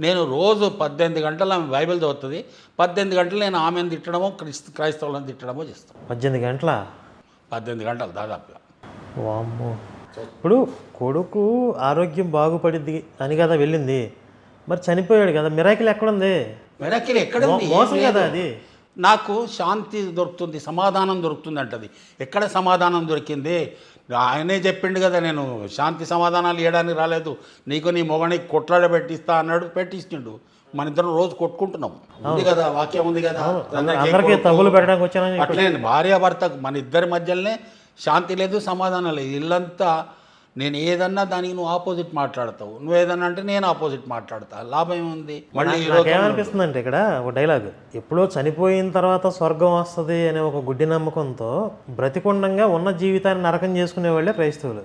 నేను రోజు పద్దెనిమిది గంటలు ఆమె బైబిల్ చదువుతుంది. పద్దెనిమిది గంటలు నేను ఆమెను తిట్టడమో క్రిస్తు క్రైస్తవులను తిట్టడమో చేస్తాను పద్దెనిమిది గంటల? పద్దెనిమిది గంటలు దాదాపుగా. వామ్మో. ఇప్పుడు కొడుకు ఆరోగ్యం బాగుపడిద్ది అని కదా వెళ్ళింది. మరి చనిపోయాడు కదా. మిరాకిల్ ఎక్కడుంది? వెనక్కి ఎక్కడ మోసం. కదా అది. నాకు శాంతి దొరుకుతుంది సమాధానం దొరుకుతుంది అంటది. ఎక్కడ సమాధానం దొరికింది? ఆయనే చెప్పిండు కదా నేను శాంతి సమాధానాలు ఇవ్వడానికి రాలేదు. నీకు నీ మొగనికి కొట్లాడ పెట్టిస్తా అన్నాడు పెట్టించిండు. మన ఇద్దరం రోజు కొట్టుకుంటున్నాం. ఉంది కదా వాక్యం ఉంది కదా. తగులు పెట్టడానికి అట్లే భార్యాభర్త మన ఇద్దరి మధ్యలోనే శాంతి లేదు సమాధానం లేదు. ఇల్లంతా నేను ఏదన్నా దానికి నువ్వు ఆపోజిట్ మాట్లాడతావు. నువ్వు ఏదన్నా అంటే నేను ఆపోజిట్ మాట్లాడతా. లాభం ఏముంది? మళ్ళీ నాకేమనిపిస్తుంది అంటే ఇక్కడ ఒక డైలాగ్. ఎప్పుడో చనిపోయిన తర్వాత స్వర్గం వస్తుంది అనే ఒక గుడ్డి నమ్మకంతో బ్రతికుండంగా ఉన్న జీవితాన్ని నరకం చేసుకునే వాళ్ళే క్రైస్తవులు.